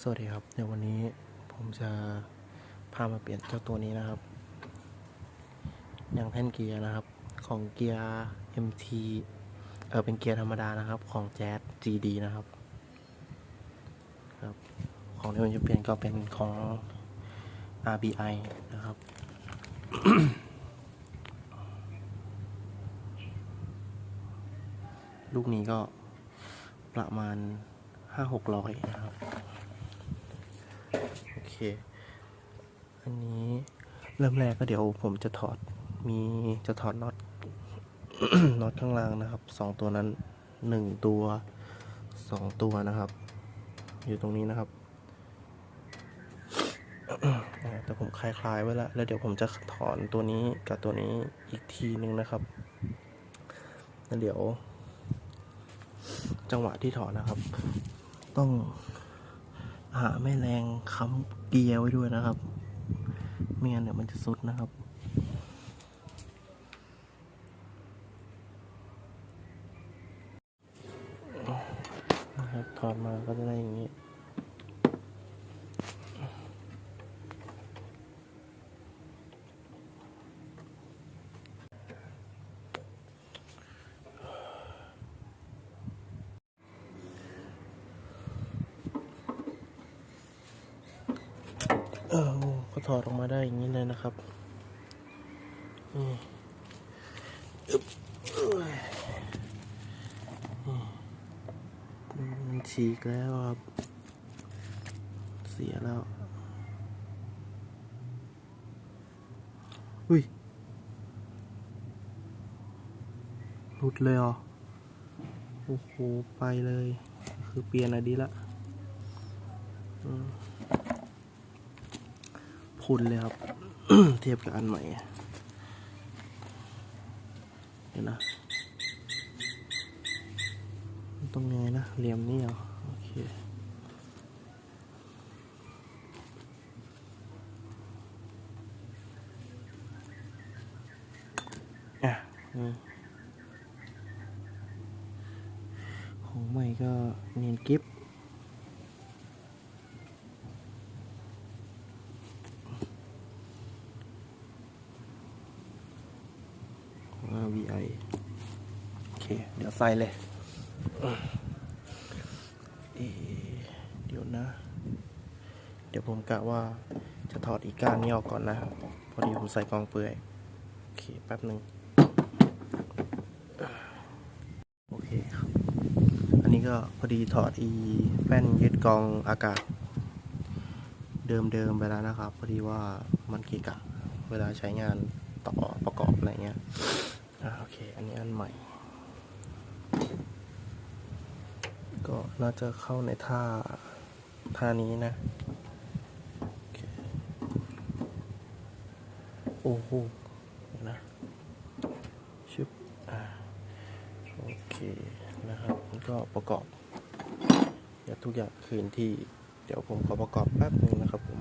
สวัสดีครับในวันนี้ผมจะพามาเปลี่ยนเจ้าตัวนี้นะครับอย่างแท่นเกียร์นะครับ ของเกียร์ MT เออเป็นเกียร์ธรรมดานะครับ ของ Jazz GD นะครับครับ ของที่ผมจะเปลี่ยนก็เป็นของ RBI นะครับลูกนี้ก็ประมาณห้าหกร้อยนะครับ โอเค อันนี้เริ่มแรกก็เดี๋ยวผมจะถอดมีจะถอดน็อตน็อตข้างล่างนะครับสองตัวนั้นหนึ่งตัวสองตัวนะครับ อยู่ตรงนี้นะครับแต่ผมคลายๆไว้ล้วแล้วเดี๋ยวผมจะถอนตัวนี้กับตัวนี้อีกทีนึงนะครับแล้วเดี๋ยว จังหวะที่ถอนนะครับ ต้อง หาแม่แรงค้ำเกียร์ไว้ด้วยนะครับไม่งั้นเดี๋ยวมันจะสุดนะครับนะครับถอดมาก็จะได้อย่างนี้ เออก็ถอดออกมาได้อย่างนี้เลยนะครับนี่อึบมันฉีกแล้วครับ เสียแล้ว อุ้ยหลุดเลยเหรอโอ้โห ไปเลย คือเปลี่ยนอะดีละอืม พุนเลยครับ เทียบกับอันใหม่เดี๋ยวนะมันตรงไงนะเหลี่ยมนี่เหรอโอเคอะของใหม่ก็เนียนกิฟของ RVI โอ เคเดี๋ยวใส่เลยเอเดี๋ยวนะ เดี๋ยวผมกะว่าจะถอดอีกก้านนี้ออกก่อนนะ พอดีผมใส่กองเปลือย โอเค แป๊บหนึ่งโอเคครับ อันนี้ก็พอดีถอดอีแป้นยึดกองอากาศ เดิมๆไปแล้วนะครับ พอดีว่ามันกะกะเวลาใช้งานต่อประกอบอะไรเงี้ยโอเค อันนี้อันใหม่ ก็น่าจะเข้าในท่าท่านี้นะ โอ้โหนะชึบอ่าโอเคนะครับก็ประกอบอย่าทุกอย่างคืนที่ เดี๋ยวผมขอประกอบแป๊บนึงนะครับผม